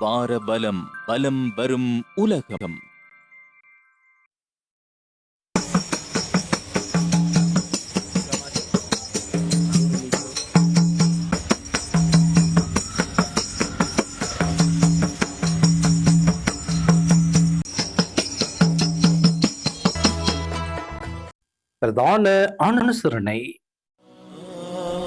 வார பலம் பலம் வரும் உலகம். பிரதான அனுசரணை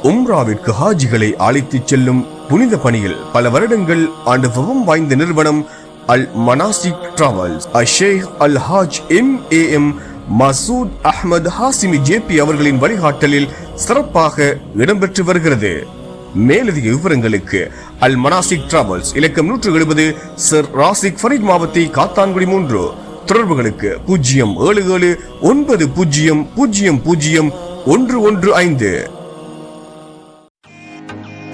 உம்ராவிற்கு ஹாஜிகளை அழைத்துச் செல்லும் புனித பணியில் பல வருடங்கள் அனுபவம் வாய்ந்த நிறுவனம் Al Manasik travels. Ashek Al Haj M A M Masood Ahmed Hashimi JP அவர்களின் வழிகாட்டலில் சிறப்பாக இடம்பெற்று வருகிறது. மேலதிக விவரங்களுக்கு அல் மனாசிக் டிராவல்ஸ் இலக்கம் நூற்று எழுபது சர் ராசிக் ஃபரீத் மாவத்தை காத்தான்குடி மூன்று. தொடர்புகளுக்கு பூஜ்ஜியம் ஏழு ஏழு ஒன்பது பூஜ்ஜியம் பூஜ்ஜியம் பூஜ்ஜியம் ஒன்று ஒன்று ஐந்து.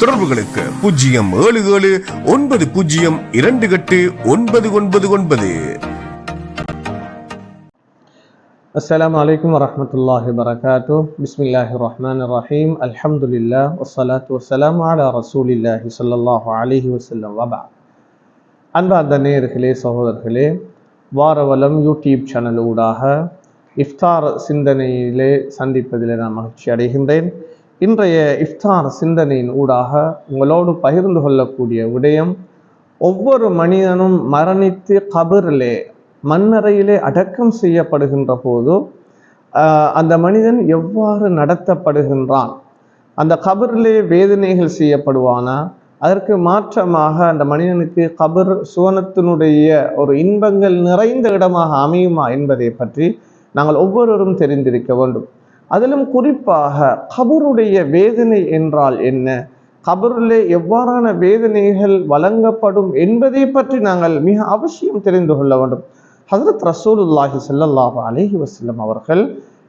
தொடர்புகளுக்கு பூஜ்ஜியம் ஏழு ஏழு ஒன்பது பூஜ்ஜியம் இரண்டு எட்டு ஒன்பது ஒன்பது ஒன்பது السلام عليكم ورحمة الله وبركاته بسم الله الرحمن الرحيم الحمد لله والصلاة والسلام على رسول الله صلى الله عليه وسلم وبعد அன்பார்ந்த நேயர்களே சகோதரர்களே வாரவலம் யூடியூப் சேனல் ஊடாக இஃப்தார் சிந்தனையிலே சந்திப்பதில் நான் மகிழ்ச்சி அடைகின்றேன் இன்றைய இஃப்தார் சிந்தனையின் ஊடாக உங்களோடு பகிர்ந்து கொள்ளக்கூடிய விடயம் ஒவ்வொரு மனிதனும் மரணித்து கபரிலே மண்ணறையிலே அடக்கம் செய்யப்படுகின்ற போது அந்த மனிதன் எவ்வாறு நடத்தப்படுகின்றான்? அந்த கபரிலே வேதனைகள் செய்யப்படுவானா? அதற்கு மாற்றமாக அந்த மனிதனுக்கு கபர் சுவனத்தினுடைய ஒரு இன்பங்கள் நிறைந்த இடமாக அமையுமா என்பதை பற்றி நாங்கள் ஒவ்வொருவரும் தெரிந்திருக்க வேண்டும். அதிலும் குறிப்பாக கபருடைய வேதனை என்றால் என்ன? கபருலே எவ்வாறான வேதனைகள் வழங்கப்படும் என்பதை பற்றி நாங்கள் மிக அவசியம் தெரிந்து கொள்ள வேண்டும். ஹசரத் ரசூலுல்லாஹி ஸல்லல்லாஹு அலஹி வசல்லம் அவர்கள்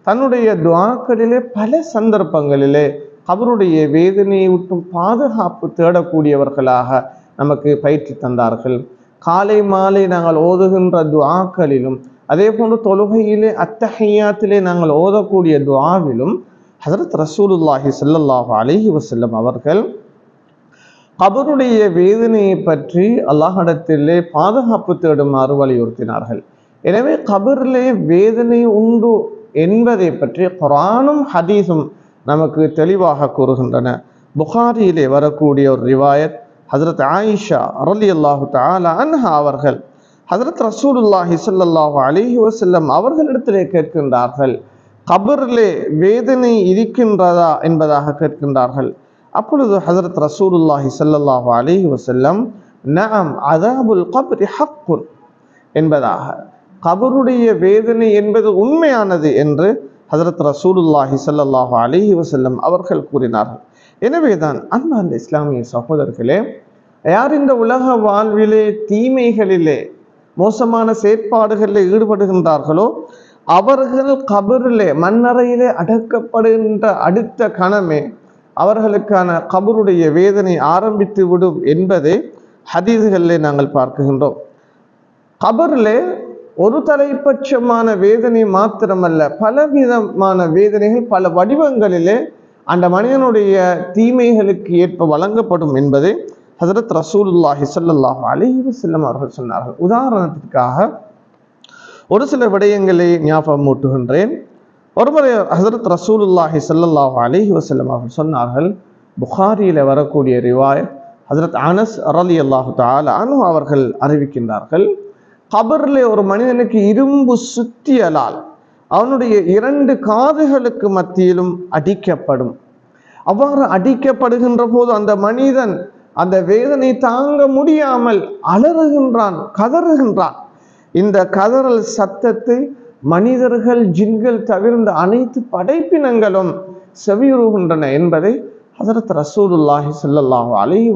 தன்னுடைய துவாக்களிலே பல சந்தர்ப்பங்களிலே கபருடைய வேதனையை விட்டும் பாதுகாப்பு தேடக்கூடியவர்களாக நமக்கு பயிற்சி தந்தார்கள். காலை மாலை நாங்கள் ஓதுகின்ற துவாக்களிலும் அதே போன்று தொழுகையிலே அத்தஹையாத்திலே நாங்கள் ஓதக்கூடிய துவாவிலும் ஹசரத் ரசூலுல்லாஹி ஸல்லல்லாஹு அலைஹி வசல்லம் அவர்கள் கபருடைய வேதனையை பற்றி அல்லாஹிடத்திலே பாதுகாப்பு தேடுமாறு வலியுறுத்தினார்கள் எனவே கபரிலே வேதனை உண்டு என்பதை பற்றி குரானும் ஹதீஸும் நமக்கு தெளிவாக கூறுகின்றன புகாரியிலே வரக்கூடிய ஒரு ரிவாயத் ஹசரத் ஆயிஷா அரலி அல்லாஹு தாலா அன்ஹா அவர்கள் ஹசரத் ரசூலுல்லாஹி சொல்லல்லாஹு அலிஹி வசல்லம் அவர்களிடத்திலே கேட்கின்றார்கள் கபரிலே வேதனை இருக்கின்றதா? என்பதாக கேட்கின்றார்கள். அப்பொழுது ஹசரத் ரசூலுல்லாஹி ஸல்லல்லாஹு அலிஹி வசல்லம் நஅம் அதாபுல் கபரி ஹக்குன் என்பதாக கபருடைய வேதனை என்பது உண்மையானது என்று ஹசரத் ரசூலுல்லாஹி ஸல்லல்லாஹு அலிஹி வசல்லம் அவர்கள் கூறினார்கள். எனவேதான் அன்பார்ந்த இஸ்லாமிய சகோதரர்களே யார் இந்த உலக வாழ்விலே தீமைகளிலே மோசமான செயற்பாடுகளில் ஈடுபடுகின்றார்களோ அவர்கள் கபரிலே மண்ணறையிலே அடக்கப்படுகின்ற அடுத்த கணமே அவர்களுக்கான கபருடைய வேதனை ஆரம்பித்து விடும் என்பதை ஹதீதுகளிலே நாங்கள் பார்க்குகின்றோம் கபரிலே ஒரு தலைப்பட்சமான வேதனை மாத்திரமல்ல பலவிதமான வேதனைகள் பல வடிவங்களிலே அந்த மனிதனுடைய தீமைகளுக்கு ஏற்ப வழங்கப்படும் என்பதை ஹசரத் ரசூலுல்லாஹி ஸல்லல்லாஹு அலைஹி வசல்லம் அவர்கள் சொன்னார்கள். உதாரணத்திற்காக ஒரு சில விடயங்களை ஞாபகம் மூட்டுகின்றேன் ஒருமுறை ஹசரத் ரசூலுல்லாஹி ஸல்லல்லாஹு அலி வசல்லம் அவர்கள் சொன்னார்கள் புகாரியில் வரக்கூடிய ரிவாய் ஹசரத் அனஸ் அரலி அல்லாஹு தால அனு அவர்கள் அறிவிக்கின்றார்கள் கபரில் ஒரு மனிதனுக்கு இரும்பு சுத்தியலால் அவனுடைய இரண்டு காதுகளுக்கு மத்தியிலும் அடிக்கப்படும். அவ்வாறு அடிக்கப்படுகின்ற போது அந்த மனிதன் அந்த வேதனை தாங்க முடியாமல் அலறுகின்றான் கதறுகின்றான். இந்த கதறல் சத்தத்தை மனிதர்கள் ஜின்கள் தவிர்ந்த அனைத்து படைப்பினங்களும் செவியுறுகின்றன என்பதை ஹசரத் ரசூலுல்லாஹி ஸல்லல்லாஹு அலைஹி